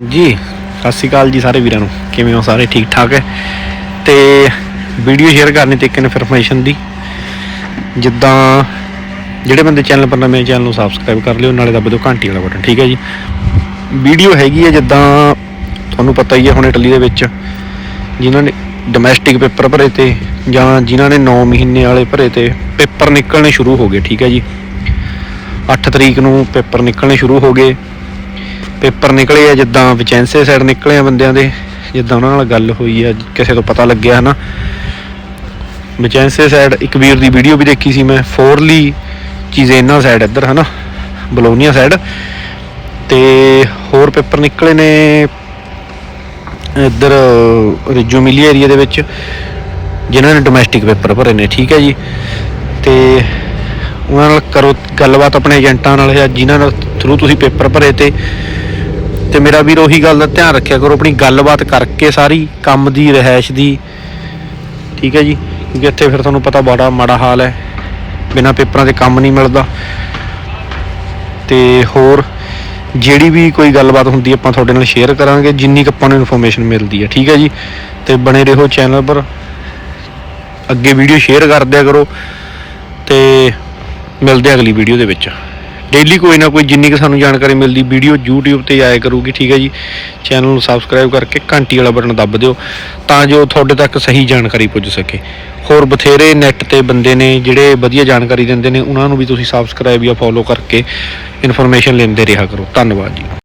ਜੀ, ਸਤਿ ਸ਼੍ਰੀ ਅਕਾਲ ਜੀ ਸਾਰੇ ਵੀਰਾਂ ਨੂੰ। ਕਿਵੇਂ ਹੋ ਸਾਰੇ? ਠੀਕ ਠਾਕ ਹੈ? ਤੇ ਵੀਡੀਓ ਸ਼ੇਅਰ ਕਰਨੀ ਤੇ ਇੱਕ ਇਨਫੋਰਮੇਸ਼ਨ ਦੀ। ਜਿੱਦਾਂ ਜਿਹੜੇ ਬੰਦੇ ਚੈਨਲ ਪਰ ਨਵੇਂ ਚੈਨਲ ਨੂੰ ਸਬਸਕ੍ਰਾਈਬ ਕਰ ਲਿਓ, ਨਾਲੇ ਦੱਬ ਦਿਓ ਘੰਟੀ ਵਾਲਾ ਬਟਨ ਠੀਕ ਹੈ ਜੀ? ਵੀਡੀਓ ਹੈਗੀ ਹੈ ਜਿੱਦਾਂ ਤੁਹਾਨੂੰ ਪਤਾ ਹੀ ਹੈ ਹੁਣ ਇਟਲੀ ਦੇ ਵਿੱਚ, ਜਿਨ੍ਹਾਂ ਨੇ ਡੋਮੈਸਟਿਕ ਪੇਪਰ ਭਰੇ ਤੇ ਜਾਂ ਜਿਨ੍ਹਾਂ ਨੇ 9 ਮਹੀਨੇ ਵਾਲੇ ਭਰੇ ਤੇ ਪੇਪਰ ਨਿਕਲਣੇ ਸ਼ੁਰੂ ਹੋ ਗਏ, ਠੀਕ ਹੈ ਜੀ? 8 ਤਰੀਕ ਨੂੰ ਪੇਪਰ ਨਿਕਲਣੇ ਸ਼ੁਰੂ ਹੋ ਗਏ। ਪੇਪਰ ਨਿਕਲੇ ਆ, ਜਿੱਦਾਂ ਵਿਚੈਂਸੇ ਸਾਈਡ ਨਿਕਲੇ ਆ ਬੰਦਿਆਂ ਦੇ, ਜਿੱਦਾਂ ਉਹਨਾਂ ਨਾਲ ਗੱਲ ਹੋਈ ਆ, ਕਿਸੇ ਤੋਂ ਪਤਾ ਲੱਗਿਆ ਹਨਾ। ਵਿਚੈਂਸੇ ਸਾਈਡ ਇੱਕ ਵੀਰ ਦੀ ਵੀਡੀਓ ਵੀ ਦੇਖੀ ਸੀ ਮੈਂ ਫੋਰਲੀ ਚੀਜ਼ੇਨਾ ਸਾਈਡ ਇੱਧਰ ਹਨਾ, ਬਲੋਨੀਆ ਸਾਈਡ ਤੇ ਹੋਰ ਪੇਪਰ ਨਿਕਲੇ ਨੇ ਇੱਧਰ ਰਿਜੂ ਮਿਲੀ ਏਰੀਆ ਦੇ ਵਿੱਚ, ਜਿਨ੍ਹਾਂ ਨੇ ਡੋਮੈਸਟਿਕ ਪੇਪਰ ਭਰੇ ਨੇ, ਠੀਕ ਹੈ ਜੀ। ਤੇ ਉਹਨਾਂ ਨਾਲ ਕਰੋ ਗੱਲਬਾਤ ਆਪਣੇ ਏਜੰਟਾਂ ਨਾਲ ਜਾਂ ਜਿਨ੍ਹਾਂ ਨਾਲ ਥਰੂ ਤੁਸੀਂ ਪੇਪਰ ਭਰੇ ਤੇ ਤੇ ਮੇਰਾ ਵੀਰ ਉਹੀ ਗੱਲ ਦਾ ਧਿਆਨ ਰੱਖਿਆ ਕਰੋ, ਆਪਣੀ ਗੱਲਬਾਤ ਕਰਕੇ ਸਾਰੀ ਕੰਮ ਦੀ ਰਹਿائش ਦੀ। ਠੀਕ ਹੈ ਜੀ? ਕਿਉਂਕਿ ਇੱਥੇ ਫਿਰ ਤੁਹਾਨੂੰ ਪਤਾ ਬੜਾ ਮਾੜਾ ਹਾਲ ਹੈ। ਬਿਨਾ ਪੇਪਰਾਂ ਦੇ ਕੰਮ ਨਹੀਂ ਮਿਲਦਾ। ਤੇ ਹੋਰ, ਜਿਹੜੀ ਵੀ ਕੋਈ ਗੱਲਬਾਤ ਹੁੰਦੀ ਆਪਾਂ ਤੁਹਾਡੇ ਨਾਲ ਸ਼ੇਅਰ ਕਰਾਂਗੇ, ਜਿੰਨੀ ਕੁ ਆਪਾਂ ਨੂੰ ਇਨਫੋਰਮੇਸ਼ਨ ਮਿਲਦੀ ਹੈ। ਠੀਕ ਹੈ ਜੀ? ਤੇ ਬਣੇ ਰਹੋ ਚੈਨਲ ਪਰ। ਅੱਗੇ ਵੀਡੀਓ ਸ਼ੇਅਰ ਕਰ ਦਿਆ ਕਰੋ। ਤੇ ਮਿਲਦੇ ਅਗਲੀ ਵੀਡੀਓ ਦੇ ਵਿੱਚ। ਡੇਲੀ ਕੋਈ ਨਾ ਕੋਈ ਜਿੰਨੀ ਕੁ ਸਾਨੂੰ ਜਾਣਕਾਰੀ ਮਿਲਦੀ ਵੀਡੀਓ YouTube ਤੇ ਆਇਆ ਕਰੂਗੀ, ਠੀਕ ਹੈ ਜੀ? ਚੈਨਲ ਨੂੰ ਸਬਸਕ੍ਰਾਈਬ ਕਰਕੇ ਘੰਟੀ ਵਾਲਾ ਬਟਨ ਦੱਬ ਦਿਓ, ਤਾਂ ਜੋ ਤੁਹਾਡੇ ਤੱਕ ਸਹੀ ਜਾਣਕਾਰੀ ਪੁੱਜ ਸਕੇ। ਹੋਰ ਬਥੇਰੇ ਨੈੱਟ ਤੇ ਬੰਦੇ ਨੇ ਜਿਹੜੇ ਵਧੀਆ ਜਾਣਕਾਰੀ ਦਿੰਦੇ ਨੇ, ਉਹਨਾਂ ਨੂੰ ਵੀ ਤੁਸੀਂ ਸਬਸਕ੍ਰਾਈਬ ਜਾਂ ਫੋਲੋ ਕਰਕੇ ਇਨਫੋਰਮੇਸ਼ਨ ਲੈਂਦੇ ਰਿਹਾ ਕਰੋ। ਧੰਨਵਾਦ ਜੀ।